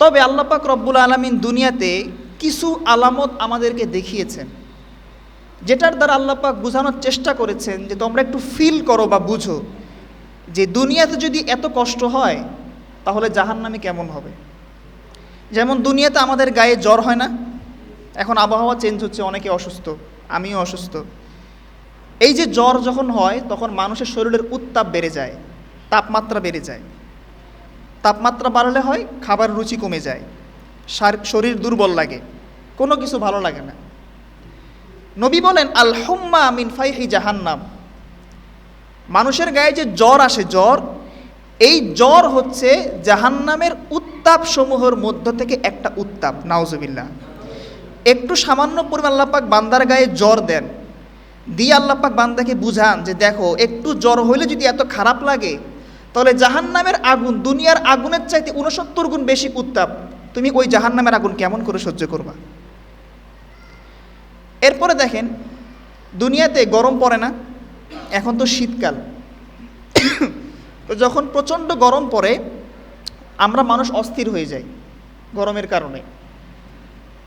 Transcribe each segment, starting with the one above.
তবে আল্লাপাক রব্বুল আলমিন দুনিয়াতে কিছু আলামত আমাদেরকে দেখিয়েছেন, যেটার দ্বারা আল্লাপাক বোঝানোর চেষ্টা করেছেন যে তোমরা একটু ফিল করো বা বুঝো যে দুনিয়াতে যদি এত কষ্ট হয়, তাহলে জাহান্নামে কেমন হবে? যেমন দুনিয়াতে আমাদের গায়ে জ্বর হয় না, এখন আবহাওয়া চেঞ্জ হচ্ছে, অনেকে অসুস্থ, আমিও অসুস্থ। এই যে জ্বর যখন হয়, তখন মানুষের শরীরের উত্তাপ বেড়ে যায়, তাপমাত্রা বেড়ে যায়। তাপমাত্রা বাড়লে হয়, খাবার রুচি কমে যায় শার- শরীর দুর্বল লাগে, কোনো কিছু ভালো লাগে না। নবী বলেন আল হুম্মা মিন ফাইহি জাহান্নাম। মানুষের গায়ে যে জ্বর আসে, জ্বর, এই জ্বর হচ্ছে জাহান্নামের উত্তাপ সমূহের মধ্য থেকে একটা উত্তাপ, নাউজুবিল্লাহ। একটু সামান্য পরিমাণ আল্লাপাক বান্দার গায়ে জ্বর দেন, দিয়ে আল্লাপাক বান্দাকে বুঝান যে দেখো, একটু জ্বর হইলে যদি এত খারাপ লাগে তাহলে জাহান্নামের আগুন, দুনিয়ার আগুনের চাইতে উনসত্তর গুণ বেশি উত্তাপ। তুমি ওই জাহান্নামের আগুন কেমন করে সহ্য করবা? এরপরে দেখেন, দুনিয়াতে গরম পড়ে না, এখন তো শীতকাল। তো যখন প্রচণ্ড গরম পড়ে, আমরা মানুষ অস্থির হয়ে যাই গরমের কারণে।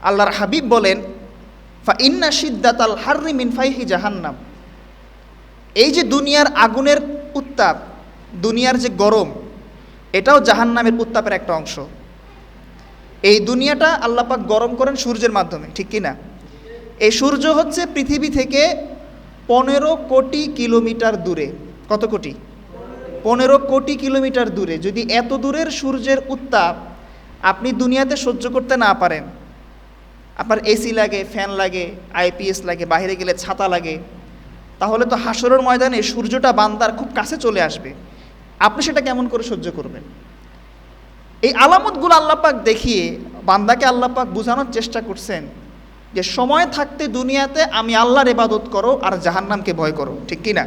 আল্লাহর হাবিব বলেন, ফা ইন্না সিদ্দাতাল হার্রি মিন ফাইহি জাহান্নাম। এই যে দুনিয়ার আগুনের উত্তাপ দুনিয়ার যে গরম, এটাও জাহান্নামের উত্তাপের একটা অংশ। এই দুনিয়াটা আল্লাপাক গরম করেন সূর্যের মাধ্যমে, ঠিক কি না? এই সূর্য হচ্ছে পৃথিবী থেকে পনেরো কোটি কিলোমিটার দূরে। কত কোটি? পনেরো কোটি কিলোমিটার দূরে। যদি এত দূরের সূর্যের উত্তাপ আপনি দুনিয়াতে সহ্য করতে না পারেন, আপনার এসি লাগে, ফ্যান লাগে, আইপিএস লাগে, বাইরে গেলে ছাতা লাগে, তাহলে তো হাসরের ময়দানে সূর্যটা বান্দার খুব কাছে চলে আসবে। আপনি সেটা কেমন করে সহ্য করবেন? এই আলামতগুলো আল্লাপাক দেখিয়ে বান্দাকে আল্লাপাক বোঝানোর চেষ্টা করছেন যে সময় থাকতে দুনিয়াতে আমি আল্লাহর ইবাদত করো আর জাহান্নামকে ভয় করো, ঠিক কি না